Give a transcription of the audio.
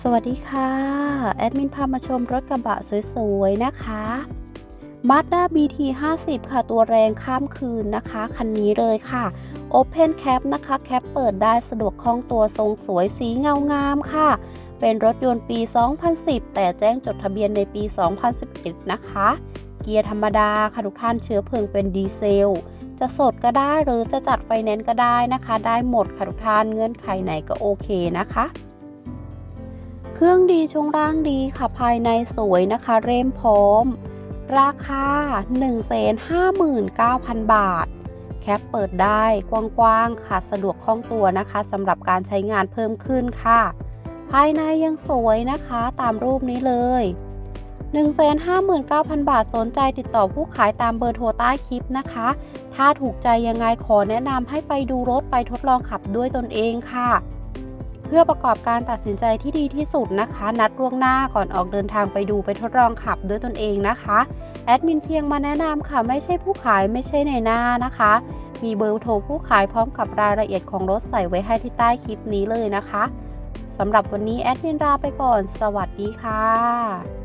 สวัสดีค่ะ แอดมินพามาชมรถกระบะสวยๆ นะคะ Mazda BT 50ค่ะ ตัวแรงข้ามคืนนะคะ คันนี้เลยค่ะ Open Cap นะคะ แคปเปิดได้สะดวกคล่องตัวทรงสวยสีเงางามค่ะ เป็นรถยนต์ปี 2010 แต่แจ้งจดทะเบียนในปี 2011 นะคะ เกียร์ธรรมดาค่ะทุกท่านเชื้อเพลิงเป็นดีเซล จะสดก็ได้หรือจะจัดไฟแนนซ์ก็ได้นะคะ ได้หมดค่ะทุกท่านเงื่อนไขไหนก็โอเคนะคะ เครื่องดีช่วงล่างดีค่ะภายในสวยนะคะ เร่มพร้อม ราคา 159,000 บาท แคปเปิดได้กว้างๆค่ะสะดวกคล่องตัวนะคะสำหรับการใช้งานเพิ่มขึ้นค่ะ ภายในยังสวยนะคะตามรูปนี้เลย 159,000 บาทสนใจติดต่อผู้ขายตามเบอร์โทรใต้คลิปนะคะ ถ้าถูกใจยังไงขอแนะนำให้ไปดูรถไปทดลองขับด้วยตนเองค่ะ เพื่อประกอบการตัดสินใจที่ดีที่สุดนะคะ นัดล่วงหน้าก่อนออกเดินทางไปดูไปทดลองขับด้วยตนเองนะคะแอดมินเพียงมาแนะนำค่ะ ไม่ใช่ผู้ขายไม่ใช่ในหน้านะคะ มีเบอร์โทรผู้ขายพร้อมกับรายละเอียดของรถใส่ไว้ให้ที่ใต้คลิปนี้เลยนะคะสำหรับวันนี้แอดมินลาไปก่อน สวัสดีค่ะ